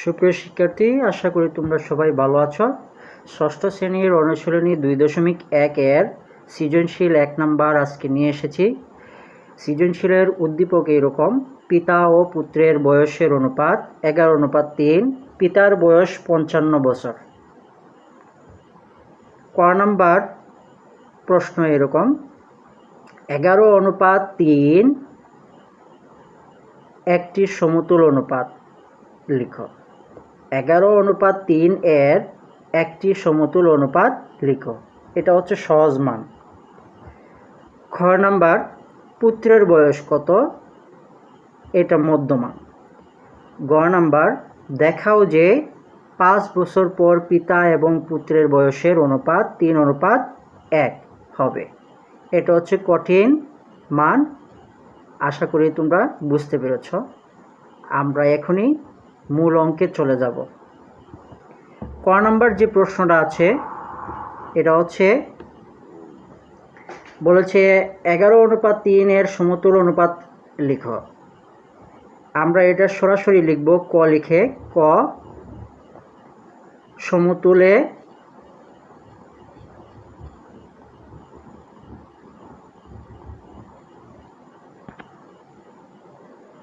সুপ্রিয় শিক্ষার্থী, আশা করি তোমরা সবাই ভালো আছো। ষষ্ঠ শ্রেণির অনুশীলনী দুই দশমিক এক এর সৃজনশীল এক নাম্বার আজকে নিয়ে এসেছি। সৃজনশীলের উদ্দীপক এরকম পিতা ও পুত্রের বয়সের অনুপাত এগারো, অনুপাত তিন, পিতার বয়স পঞ্চান্ন বছর। ক নাম্বার প্রশ্ন এরকম এগারো, অনুপাত তিন, একটি সমতুল অনুপাত, লিখো। এগারো অনুপাত তিন এর একটি সমতুল অনুপাত লিখো। এটা হচ্ছে সহজ মান। খ নাম্বার, পুত্রের বয়স কত? এটা মধ্যমান। গ নাম্বার, দেখাও যে পাঁচ বছর পর পিতা এবং পুত্রের বয়সের অনুপাত তিন অনুপাত এক হবে। এটা হচ্ছে কঠিন মান। আশা করি তোমরা বুঝতে পেরেছ। আমরা এখনই মূল অঙ্কে চলে যাব। ক নাম্বার যে প্রশ্নটা আছে, এটা হচ্ছে, বলেছে এগারো অনুপাত তিনের সমতুল অনুপাত লিখো। আমরা এটা সরাসরি লিখব, ক লিখে, ক সমতুলে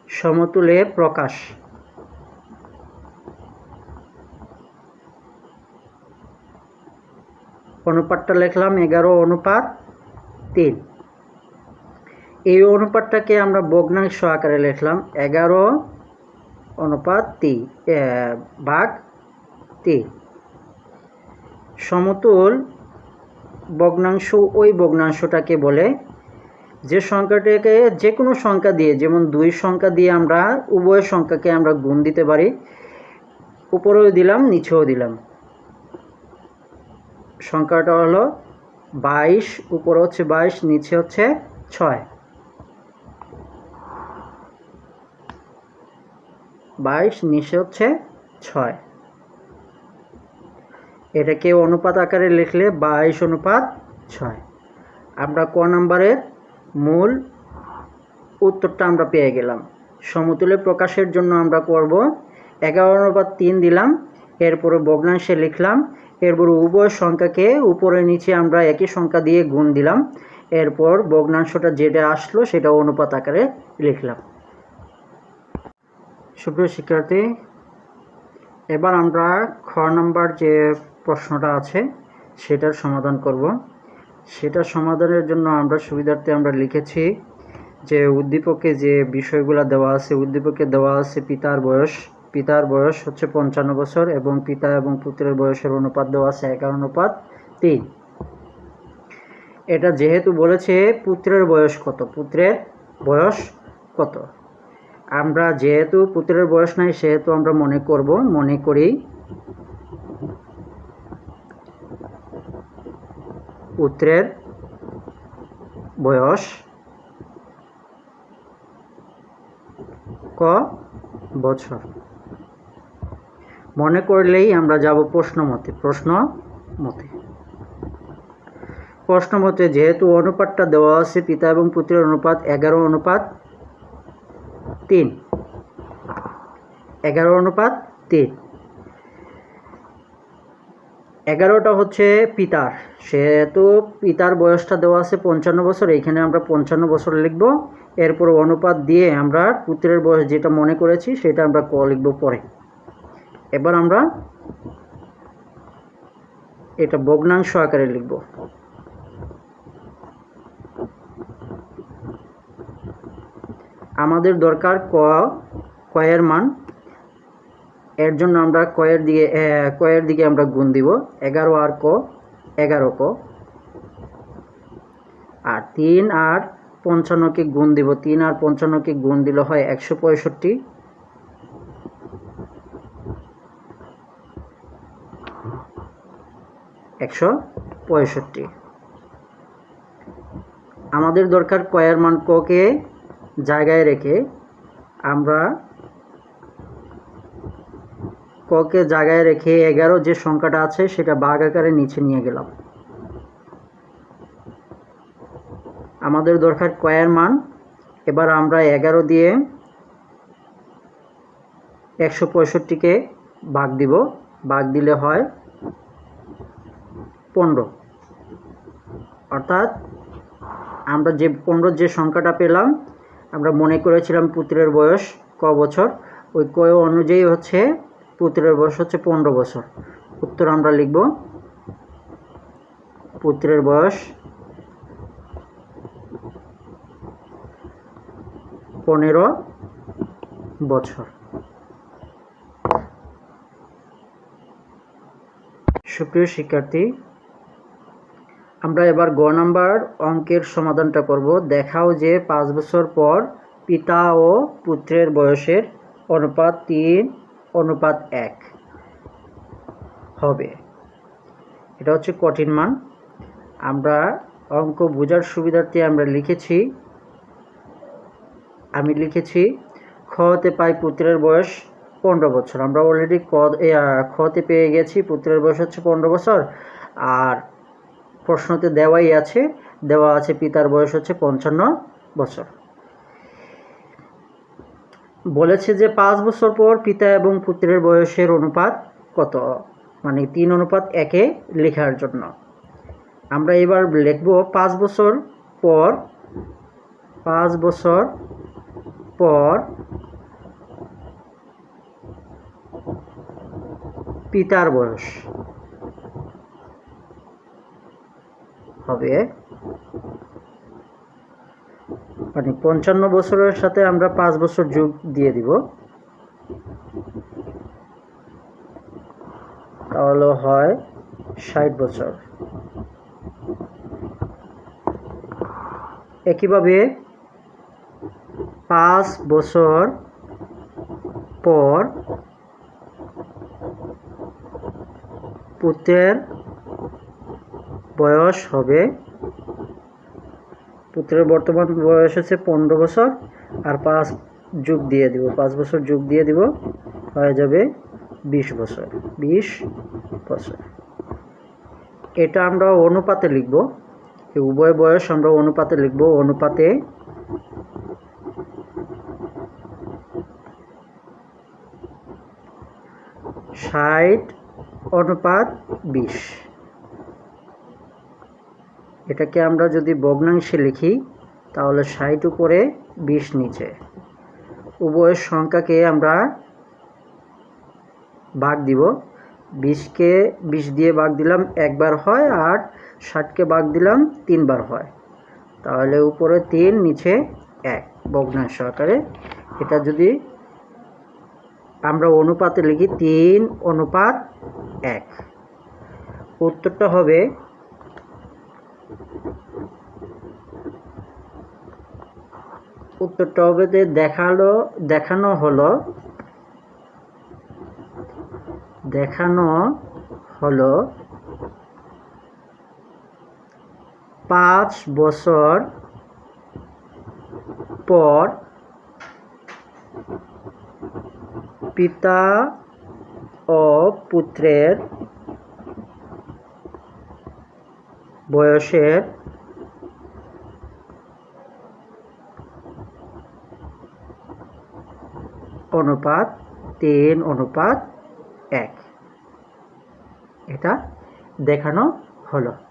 সমতুলে প্রকাশ। অনুপাতটা লিখলাম এগারো অনুপাত তিন। এই অনুপাতটাকে আমরা ভগ্নাংশ আকারে লিখলাম এগারো অনুপাত তিন ভাগ তিন। সমতুল ভগ্নাংশ ওই ভগ্নাংশটাকে বলে যে সংখ্যাটাকে যে কোনো সংখ্যা দিয়ে, যেমন দুই সংখ্যা দিয়ে আমরা উভয় সংখ্যাকে আমরা গুণ দিতে পারি, উপরেও দিলাম, নিচেও দিলাম। সংখ্যাটা হলো বাইশ, উপরে হচ্ছে বাইশ, নিচে হচ্ছে ছয়। বাইশ, নিচে হচ্ছে ছয়। এটাকে অনুপাত আকারে লিখলে বাইশ অনুপাত ছয়। আমরা ক নাম্বারের মূল উত্তরটা আমরা পেয়ে গেলাম। সমতুলে প্রকাশের জন্য আমরা করব এগারো অনুপাত তিন দিলাম, এরপরে ভগ্নাংশে লিখলাম এরপর উভয় সংখ্যাকে উপরে নিচে আমরা একই সংখ্যা দিয়ে গুণ দিলাম। এরপর ভগ্নাংশটা যেটা আসলো সেটা অনুপাত আকারে লিখলাম। সুপ্রিয় শিক্ষার্থী, এবার আমরা খ নাম্বার যে প্রশ্নটা আছে, সেটার সমাধান করব। সেটা সমাধানের জন্য আমরা সুবিধার্থে আমরা লিখেছি যে উদ্দীপকে যে বিষয়গুলো দেওয়া আছে, উদ্দীপকে দেওয়া আছে পিতার বয়স পিতার বয়স হচ্ছে পঞ্চান্ন বছর এবং পিতা এবং পুত্রের বয়সের অনুপাত দেওয়া আছে এগারো অনুপাত তিন। এটা যেহেতু বলেছে পুত্রের বয়স কত, পুত্রের বয়স কত? আমরা যেহেতু পুত্রের বয়স নাই, সেহেতু আমরা মনে করব, মনে করি পুত্রের বয়স ক বছর। মনে করলেই আমরা যাব প্রশ্ন মতে প্রশ্ন মতে। প্রশ্ন মতে, যেহেতু অনুপাতটা দেওয়া আছে পিতা এবং পুত্রের অনুপাত, এগারো অনুপাত তিন। এগারো অনুপাত তিন। এগারোটা হচ্ছে পিতার। সেহেতু পিতার বয়সটা দেওয়া আছে পঞ্চান্ন বছর, এইখানে আমরা পঞ্চান্ন বছর লিখব। এরপর অনুপাত দিয়ে আমরা পুত্রের বয়স যেটা মনে করেছি, সেটা আমরা ক লিখব পরে। এবার আমরা এটা ভগ্নাংশ আকারে লিখব। আমাদের দরকার ক, কয়ের মান। এর জন্য আমরা কয়ের দিকে কয়ের দিকে আমরা গুণ দিব। এগারো আর ক, এগারো ক। আর তিন আর পঞ্চান্নকে গুণ দিব। তিন আর পঞ্চান্নকে গুণ দিলে হয় একশো পঁয়ষট্টি। একশো পঁয়ষট্টি। আমাদের দরকার কয়ের মান ককে জায়গায় রেখে আমরা ককে জায়গায় রেখে এগারো যে সংখ্যাটা আছে সেটা বাঘ আকারে নিচে নিয়ে গেলাম। আমাদের দরকার কয়ের মান। এবার আমরা এগারো দিয়ে একশো পঁয়ষট্টিকে ভাগ দিব। ভাগ দিলে হয় পনেরো। অর্থাৎ আমরা যে পনেরো যে সংখ্যাটা পেলাম, আমরা মনে করেছিলাম পুত্রের বয়স ক বছর। ওই ক অনুযায়ী হচ্ছে পুত্রের বয়স হচ্ছে পনেরো বছর। উত্তর আমরা লিখব, পুত্রের বয়স পনেরো বছর। সুপ্রিয় শিক্ষার্থী আমরা এবার গ নাম্বার অঙ্কের সমাধানটা করব। দেখাও যে পাঁচ বছর পর পিতা ও পুত্রের বয়সের অনুপাত তিন, অনুপাত এক হবে। এটা হচ্ছে কঠিন মান। আমরা অঙ্ক বোঝার সুবিধার্থে আমরা লিখেছি, আমি লিখেছি খতে পাই পুত্রের বয়স পনেরো বছর। আমরা অলরেডি ক খতে পেয়ে গেছি, পুত্রের বয়স হচ্ছে পনেরো বছর। আর প্রশ্নতে দেওয়াই আছে। দেওয়া আছে পিতার বয়স হচ্ছে পঞ্চান্ন বছর। বলেছে যে পাঁচ বছর পর পিতা এবং পুত্রের বয়সের অনুপাত কত? মানে তিন অনুপাত একে লেখার জন্য। আমরা এবার লিখব পাঁচ বছর পর, পাঁচ বছর পর পিতার বয়স। হবে। মানে পঞ্চান্ন বছরের সাথে আমরা পাঁচ বছর যোগ দিয়ে দিব। তাহলে হয় ষাট বছর। একইভাবে পাঁচ বছর পর পুত্রের বয়স হবে, পুত্রের বর্তমান বয়স হচ্ছে পনেরো বছর, আর পাঁচ যোগ দিয়ে দিব, পাঁচ বছর যোগ দিয়ে দিব, হয়ে যাবে বিশ বছর বিশ বছর। এটা আমরা অনুপাতে লিখব উভয় বয়স আমরা অনুপাতে লিখব, অনুপাতে ষাট অনুপাত বিশ। এটাকে আমরা যদি ভগ্নাংশে লিখি, তাহলে ষাট উপরে বিশ নিচে। উভয়ের সংখ্যাকে আমরা ভাগ দিব। বিশকে বিশ দিয়ে ভাগ দিলাম একবার হয় আর ষাটকে ভাগ দিলাম তিনবার হয়। তাহলে উপরে তিন, নিচে এক ভগ্নাংশ আকারে। এটা যদি আমরা অনুপাতে লিখি, তিন অনুপাত এক। উত্তরটা হবে উত্তরটা হবে যে দেখাল দেখানো হলো দেখানো হলো পাঁচ বছর পর পিতা ও পুত্রের বয়সের অনুপাত তিন অনুপাত এক। এটা দেখানো হলো।